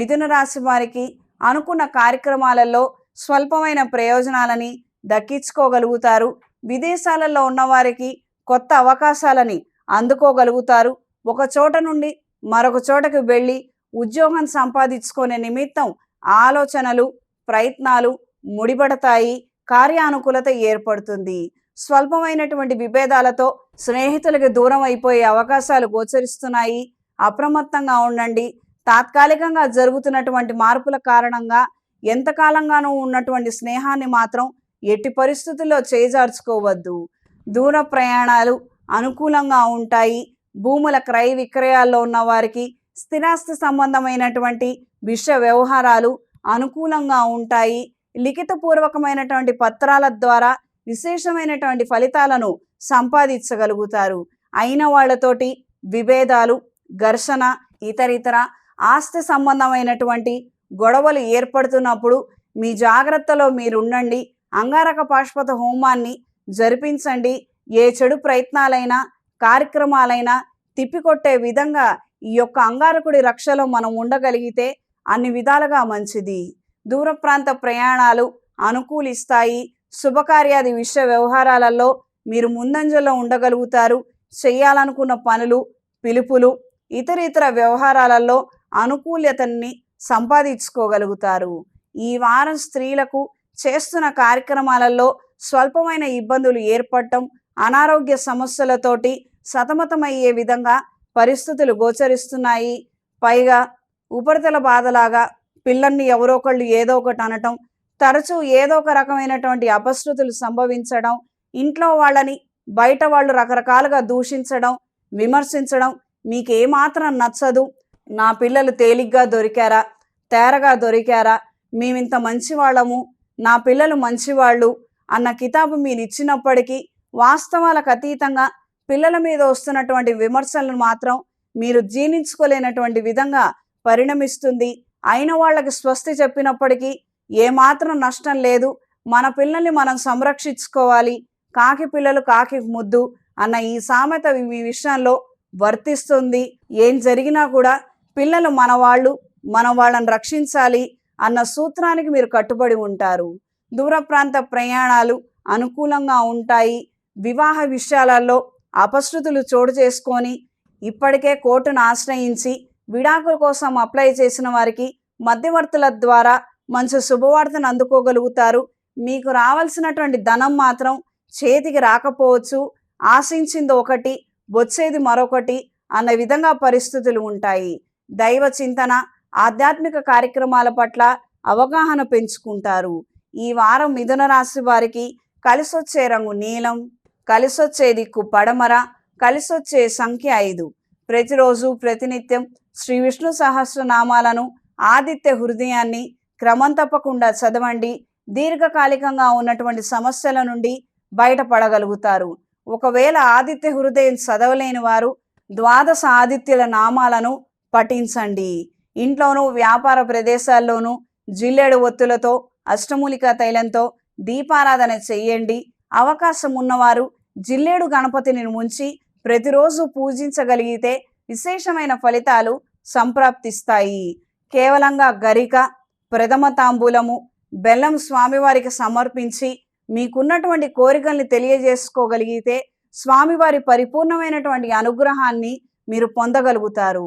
మిథున రాశి వారికి అనుకున్న కార్యక్రమాలలో స్వల్పమైన ప్రయోజనాలని దక్కించుకోగలుగుతారు. విదేశాలలో ఉన్నవారికి కొత్త అవకాశాలని అందుకోగలుగుతారు. ఒక చోట నుండి మరొక చోటకు వెళ్ళి ఉద్యోగం సంపాదించుకునే నిమిత్తం ఆలోచనలు ప్రయత్నాలు ముడిపడతాయి. కార్యానుకూలత ఏర్పడుతుంది. స్వల్పమైనటువంటి విభేదాలతో స్నేహితులకు దూరం అయిపోయే అవకాశాలు గోచరిస్తున్నాయి. అప్రమత్తంగా ఉండండి. తాత్కాలికంగా జరుగుతున్నటువంటి మార్పుల కారణంగా ఎంతకాలంగానూ ఉన్నటువంటి స్నేహాన్ని మాత్రం ఎట్టి పరిస్థితుల్లో చేజార్చుకోవద్దు. దూర ప్రయాణాలు అనుకూలంగా ఉంటాయి. భూముల క్రయ విక్రయాల్లో ఉన్న వారికి స్థిరాస్తి సంబంధమైనటువంటి విషయ వ్యవహారాలు అనుకూలంగా ఉంటాయి. లిఖితపూర్వకమైనటువంటి పత్రాల ద్వారా విశేషమైనటువంటి ఫలితాలను సంపాదించగలుగుతారు. అయిన వాళ్ళతోటి విభేదాలు ఘర్షణ ఇతరితర ఆస్తి సంబంధమైనటువంటి గొడవలు ఏర్పడుతున్నప్పుడు మీ జాగ్రత్తలో మీరుండండి. అంగారక పాశ్వత హోమాన్ని జరిపించండి. ఏ చెడు ప్రయత్నాలైనా కార్యక్రమాలైనా తిప్పికొట్టే విధంగా ఈ యొక్క అంగారకుడి రక్షలో మనం ఉండగలిగితే అన్ని విధాలుగా మంచిది. దూర ప్రాంత ప్రయాణాలు అనుకూలిస్తాయి. శుభకార్యాది విషయ వ్యవహారాలలో మీరు ముందంజలో ఉండగలుగుతారు. చేయాలనుకున్న పనులు పిలుపులు ఇతర ఇతర వ్యవహారాలలో అనుకూల్యతని సంపాదించుకోగలుగుతారు. ఈ వారం స్త్రీలకు చేస్తున్న కార్యక్రమాలలో స్వల్పమైన ఇబ్బందులు ఏర్పడటం అనారోగ్య సమస్యలతోటి సతమతమయ్యే విధంగా పరిస్థితులు గోచరిస్తున్నాయి. పైగా ఉపరితల బాధలాగా పిల్లల్ని ఎవరో ఒకళ్ళు ఏదో ఒకటి అనటం తరచూ ఏదో ఒక రకమైనటువంటి అపశృతులు సంభవించడం ఇంట్లో వాళ్ళని బయట వాళ్ళు రకరకాలుగా దూషించడం విమర్శించడం మీకు ఏమాత్రం నచ్చదు. నా పిల్లలు తేలిగ్గా దొరికారా? తేరగా దొరికారా? మేమింత మంచివాళ్ళము? నా పిల్లలు మంచివాళ్ళు? అన్న కితాబు మీరు ఇచ్చినప్పటికీ వాస్తవాలకు అతీతంగా పిల్లల మీద వస్తున్నటువంటి విమర్శలను మాత్రం మీరు జీర్ణించుకోలేనటువంటి విధంగా పరిణమిస్తుంది. అయిన వాళ్ళకి స్వస్తి చెప్పినప్పటికీ ఏమాత్రం నష్టం లేదు. మన పిల్లల్ని మనం సంరక్షించుకోవాలి. కాకి పిల్లలు కాకి ముద్దు అన్న ఈ సామెత మీ విషయంలో వర్తిస్తుంది. ఏం జరిగినా కూడా పిల్లలు మన మనం వాళ్ళని రక్షించాలి అన్న సూత్రానికి మీరు కట్టుబడి ఉంటారు. దూర ప్రాంత ప్రయాణాలు అనుకూలంగా ఉంటాయి. వివాహ విషయాలలో అపశృతులు చోటు చేసుకొని ఇప్పటికే కోర్టును ఆశ్రయించి విడాకుల కోసం అప్లై చేసిన వారికి మధ్యవర్తుల ద్వారా మంచి శుభవార్తను అందుకోగలుగుతారు. మీకు రావాల్సినటువంటి ధనం మాత్రం చేతికి రాకపోవచ్చు. ఆశించింది ఒకటి వచ్చేది మరొకటి అన్న విధంగా పరిస్థితులు ఉంటాయి. దైవ చింతన ఆధ్యాత్మిక కార్యక్రమాల పట్ల అవగాహన పెంచుకుంటారు. ఈ వారం మిథున రాశి వారికి కలిసొచ్చే రంగు నీలం కలిసొచ్చే దిక్కు పడమర కలిసొచ్చే సంఖ్య ఐదు. ప్రతిరోజు ప్రతినిత్యం శ్రీ విష్ణు సహస్రనామాలను ఆదిత్య హృదయాన్ని క్రమం తప్పకుండా చదవండి. దీర్ఘకాలికంగా ఉన్నటువంటి సమస్యల నుండి బయటపడగలుగుతారు. ఒకవేళ ఆదిత్య హృదయం చదవలేని వారు ద్వాదశ ఆదిత్యుల నామాలను పఠించండి. ఇంట్లోనూ వ్యాపార ప్రదేశాల్లోనూ జిల్లేడు ఒత్తులతో అష్టమూలిక తైలంతో దీపారాధన చెయ్యండి. అవకాశం ఉన్నవారు జిల్లేడు గణపతిని ముంచి ప్రతిరోజు పూజించగలిగితే విశేషమైన ఫలితాలు సంప్రాప్తిస్తాయి. కేవలంగా గరిక ప్రథమ తాంబూలము బెల్లం స్వామివారికి సమర్పించి మీకున్నటువంటి కోరికల్ని తెలియజేసుకోగలిగితే స్వామివారి పరిపూర్ణమైనటువంటి అనుగ్రహాన్ని మీరు పొందగలుగుతారు.